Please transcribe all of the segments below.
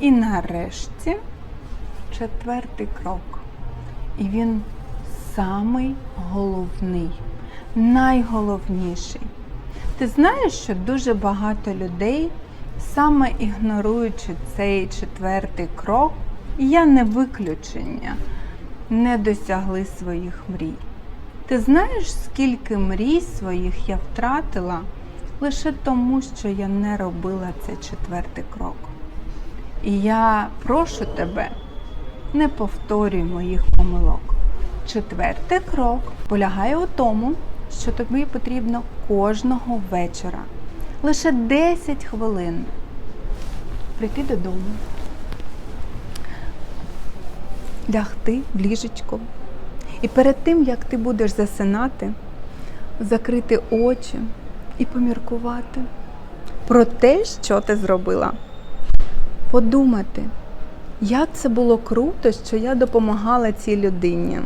І нарешті четвертий крок. І він самий головний, найголовніший. Ти знаєш, що дуже багато людей, саме ігноруючи цей четвертий крок, я не виключення, не досягли своїх мрій. Ти знаєш, скільки мрій своїх я втратила лише тому, що я не робила цей четвертий крок. І я прошу тебе, не повторюй моїх помилок. Четвертий крок полягає у тому, що тобі потрібно кожного вечора лише 10 хвилин прийти додому, лягти в ліжечко. І перед тим, як ти будеш засинати, закрити очі і поміркувати про те, що ти зробила. Подумати, як це було круто, що я допомагала цій людині.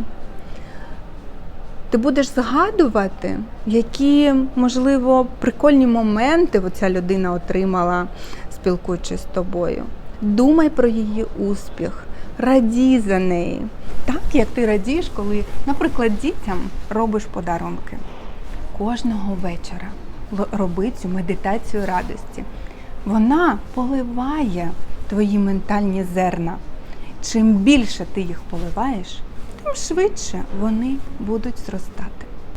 Ти будеш згадувати, які, можливо, прикольні моменти оця людина отримала, спілкуючись з тобою. Думай про її успіх, радій за неї. Так, як ти радієш, коли, наприклад, дітям робиш подарунки. Кожного вечора роби цю медитацію радості. Вона поливає твої ментальні зерна. Чим більше ти їх поливаєш, тим швидше вони будуть зростати.